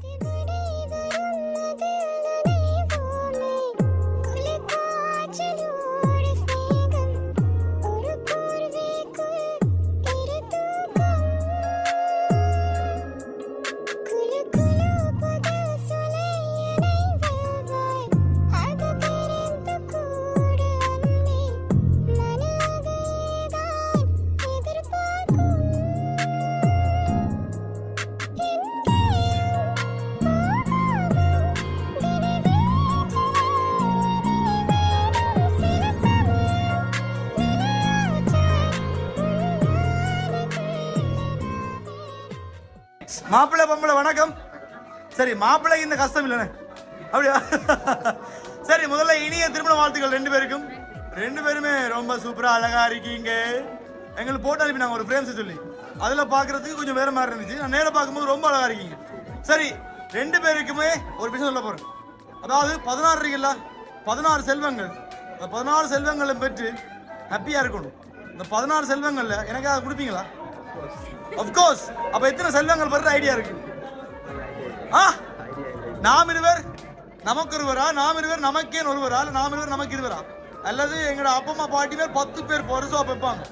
Titi. மாப்பிள்ளை பொம்பளை வணக்கம். சரி மாப்பிள்ளை இந்த கஷ்டம் இல்லைண்ணே. அப்படியா? சரி முதல்ல இனிய திருமண வாழ்த்துக்கள் ரெண்டு பேருக்கும். ரெண்டு பேருமே ரொம்ப சூப்பரா அழகா இருக்கீங்க. எங்களுக்கு போட்டோ நாங்கள் ஒரு ஃப்ரேம்ஸ் சொல்லி. அதில் பார்க்குறதுக்கு கொஞ்சம் வேறு மாதிரி இருந்துச்சு. நான் நேரில் பார்க்கும்போது ரொம்ப அழகா இருக்கீங்க. சரி ரெண்டு பேருக்குமே ஒரு விஷயம் சொல்ல போகிறேன் அதாவது பதினாறு இருக்குல்ல? பதினாறு செல்வங்கள். அந்த பதினாறு செல்வங்களை பெற்று ஹாப்பியாக இருக்கணும். இந்த பதினாறு செல்வங்களில் எனக்காக கொடுப்பீங்களா? அப்கோர்ஸ் கோர்ஸ் அப்ப எத்தனை செல்வங்கள் பண்ற ஐடியா இருக்கு? ஆ? நாம் இருவர் நமக்கு ஒருவரா நாம் இருவர் நமக்கே ஒருவரா? இல்ல நாம் இருவர் நமக்கு இருவரா? அல்லது எங்களோட அப்பா அம்மா பாட்டி பேர் பத்து பேர் பொருசா வைப்பாங்க.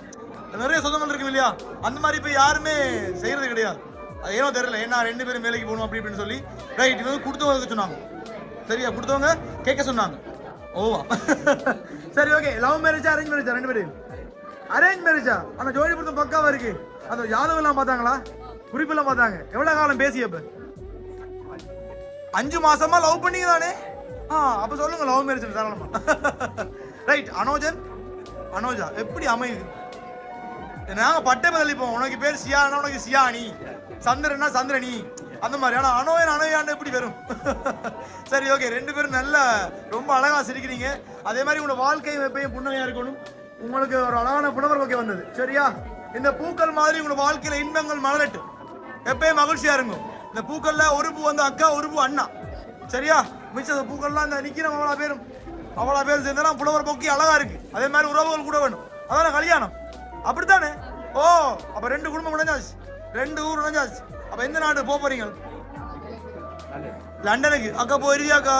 நிறைய சொந்தங்கள் இருக்கு இல்லையா? அந்த மாதிரி இப்ப யாருமே செய்யறது கிடையாது. அது ஏனோ தெரியல. ஏன்னா ரெண்டு பேரும் வேலைக்கு போகணும் அப்படி இப்படின்னு சொல்லி. ரைட் இது வந்து கொடுத்தவங்க சொன்னாங்க. சரியா? கொடுத்தவங்க கேட்க சொன்னாங்க. ஓவா. சரி ஓகே லவ் மேரேஜா அரேஞ்ச் மேரேஜா ரெண்டு பேரும் அரேஞ்ச் மேரேஜா ஆனால் ஜோடி பொருத்தம் பக்காவா இருக்கு? அந்த யாதவெல்லாம் பார்த்தாங்களா? குறிப்பெல்லாம் பார்த்தாங்க. எவ்வளவு காலம் பேசியப்ப அஞ்சு மாசமா லவ் பண்ணீங்க தானே? ஆ அப்ப சொல்லுங்க லவ் மேரேஜ் தாராளமா. ரைட் அனோஜன்? அனோஜா எப்படி அமையுது? நாங்க பட்டை பதிலிப்போம். உனக்கு பேர் சியானா உனக்கு சியானி. சந்திரனா சந்திரனி. அந்த மாதிரி. ஆனால் அனோயன் அனோயாண்டு எப்படி வரும்? சரி ஓகே ரெண்டு பேரும் நல்ல ரொம்ப அழகாக சிரிக்கிறீங்க. அதே மாதிரி உங்களோட வாழ்க்கையும் எப்பயும் புன்னகையாக இருக்கணும். உங்களுக்கு ஒரு அழகான புனவர் ஓகே வந்தது. சரியா? இந்த பூக்கள் மாதிரி உங்களோட வாழ்க்கையில இன்பங்கள் மலரட்டும். எப்பயும் மகிழ்ச்சியா இருக்கும் இந்த பூக்கள்ல ஒரு பூ வந்து அக்கா ஒரு பூ அண்ணா. சரியா? மிச்ச பூக்கள்லாம் இந்த நிக்கிறவங்க அவ்வளோ பேரும் அவ்வளோ பேர் சேர்ந்தா புலவர் போக்கி அழகா இருக்கு. அதே மாதிரி உறவுகள் கூட வேணும். அதான கல்யாணம்? அப்படித்தானே? ஓ அப்ப ரெண்டு குடும்பம் உடைஞ்சாச்சு. ரெண்டு ஊர் உடைஞ்சாச்சு. அப்ப எந்த நாடு போக போறீங்க? லண்டனுக்கு. அக்கா போயிருதியா அக்கா?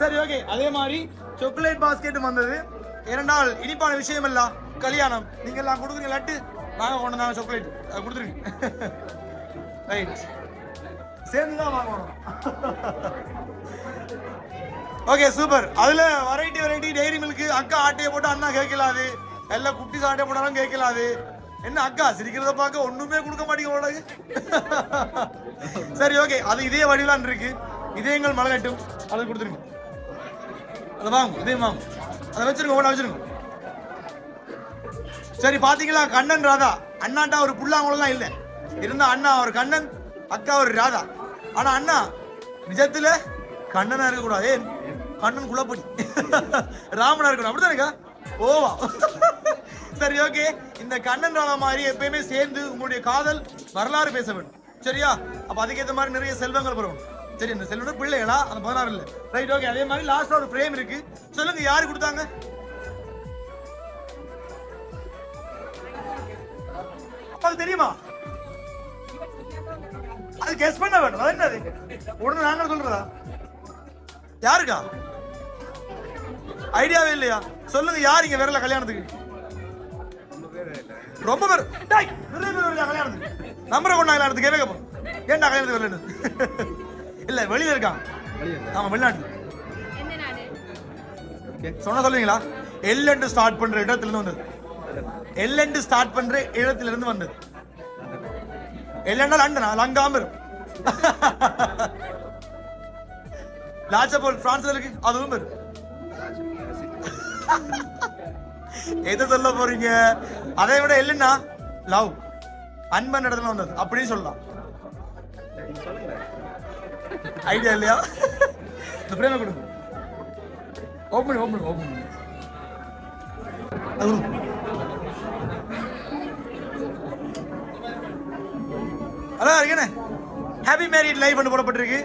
சரி ஓகே அதே மாதிரி சாக்லேட் பாஸ்கெட் வந்தது. இரண்டால் இனிப்பான விஷயம் இல்லை கல்யாணம். நீங்கள் எல்லாம் கொடுக்குறீங்க லட்டு. நாங்கள் கொண்டு நாங்கள் சாக்லேட் அது கொடுத்துருங்க. ரைட் சேர்ந்து தான் வாங்கணும் ஓகே சூப்பர் அதில் வெரைட்டி வெரைட்டி டெய்ரி மில்க் அக்கா ஆட்டையை போட்டு அண்ணா கேட்கலாது எல்லாம் குட்டி ஆட்டையை போட்டாலும் கேட்கலாது என்ன அக்கா சிரிக்கிறத பார்க்க ஒன்றுமே கொடுக்க மாட்டேங்க உனக்கு சரி ஓகே அது இதே வடிவிலான் இருக்கு. இதயங்கள் மலகட்டும். அதை கொடுத்துருங்க. அதை வாங்க இதே வாங்க. அதை வச்சிருங்க ஒவ்வொன்றா வச்சிருங்க சரி பாத்தீங்களா? கண்ணன் ராதா. அண்ணாண்டா ஒரு புல்லாங்குழலாம் இல்ல. இருந்தா அண்ணா ஒரு கண்ணன் அக்கா ஒரு ராதா. ஆனா அண்ணா நிஜத்துல கண்ணனா இருக்க கூடாது கண்ணன் குலப்படி ராமனா இருக்கணும். அப்படிதான் இருக்கா ஓவா சரி ஓகே. இந்த கண்ணன் ராதா மாதிரி எப்பயுமே சேர்ந்து உங்களுடைய காதல் வரலாறு பேச வேண்டும். சரியா? அப்ப அதுக்கேற்ற மாதிரி நிறைய செல்வங்கள் வரும் சரி இந்த செல்வம் பிள்ளைகளா? அந்த பதினாறு இல்ல ரைட் ஓகே அதே மாதிரி லாஸ்டா ஒரு பிரேம் இருக்கு. சொல்லுங்க யாரு கொடுத்தாங்க? அது தெரியுமா? அது கெஸ் பண்ண வேணும் அது என்னது? உடனே நாங்க சொல்றதா? யாருக்கா? ஐடியாவே இல்லையா? சொல்லுங்க யார் இங்க வரல கல்யாணத்துக்கு? ரொம்ப பேர். டேய், நிறைய பேர் வரல கல்யாணத்துக்கு. நம்பரை கொண்டா கல்யாணத்துக்கு. கேட்க போ ஏன்டா கல்யாணத்துக்கு வரலன்னு? இல்ல வெளியில இருக்கான். ஆமா வெளிநாட்டு சொன்ன சொல்லுவீங்களா? எல் ஸ்டார்ட் பண்ற இடத்துல இருந்து வந்தது எல் ஸ்டார்ட் பண்ற இடத்துல இருந்து வந்தது எல்லண்டா லண்டனா லங்காமர் லாச்சபோல் பிரான்ஸ்ல இருக்கு. அதுவும் இருக்கு எதை சொல்ல போறீங்க? அதை விட இல்லைன்னா லவ் அன்பன் இடத்துல வந்தது. அப்படின்னு சொல்லலாம். ஐடியா இல்லையா? இந்த பிரேம கொடுங்க. ஓப்பன் ஓப்பன் ஓப்பன் அது கொடுங்க. ஹாப்பி மேரிட் லைஃப் போடப்பட்டிருக்கு.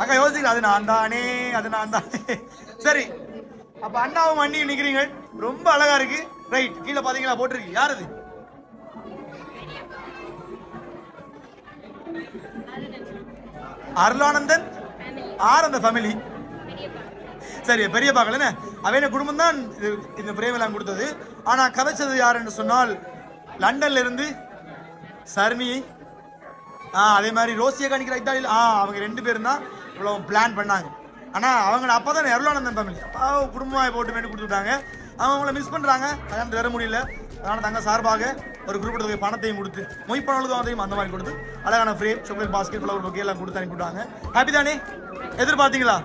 அக்கா யோசிக்கல அது நான் தானே அது நான் தானே. சரி. அப்போ அண்ணாவும் அண்ணியும் நிக்கிறீங்க. ரொம்ப அழகா இருக்கு. ரைட் கீழே பாத்தீங்களா? போட்டிருக்கு. யார் அது? அருளானந்தன்? ஆர் அந்த ஃபேமிலி சரி பெரிய பார்க்கலன்னு அவன குடும்பம் தான் இந்த பிரேமெல்லாம் கொடுத்தது. ஆனா கதைச்சது யார் என்று சொன்னால் லண்டன்ல இருந்து சர்மி அதே மாதிரி ரோசியா காணிக்கிற இத்தாலியில் ஆ அவங்க ரெண்டு பேரும் தான் இவ்வளோ பிளான் பண்ணாங்க. ஆனா அவங்க அப்பா தான் அருளானந்தன் ஃபேமிலி அப்பா குடும்பமாக போட்டு வேண்டி கொடுத்துட்டாங்க. அவங்க அவங்கள மிஸ் பண்றாங்க. கல்யாணம் வர முடியல. அதனால தங்க சார்பாக ஒரு குறிப்பிட்ட தொகை பணத்தையும் கொடுத்து மொய் பணம் அதையும் அந்த மாதிரி கொடுத்து அழகான frame chocolate basket flower bouquet எல்லாம் கொடுத்து அனுப்பிவிட்டாங்க ஹாப்பி தானே? எதிர்பார்த்தீங்களா?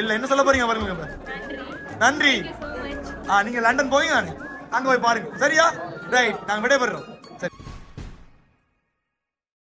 இல்ல என்ன சொல்ல போறீங்க பாருங்க இப்ப. நன்றி. ஆ நீங்க லண்டன் போய் தானே? அங்க போய் பாருங்க. சரியா? ரைட் நாங்க விடைபெறோம்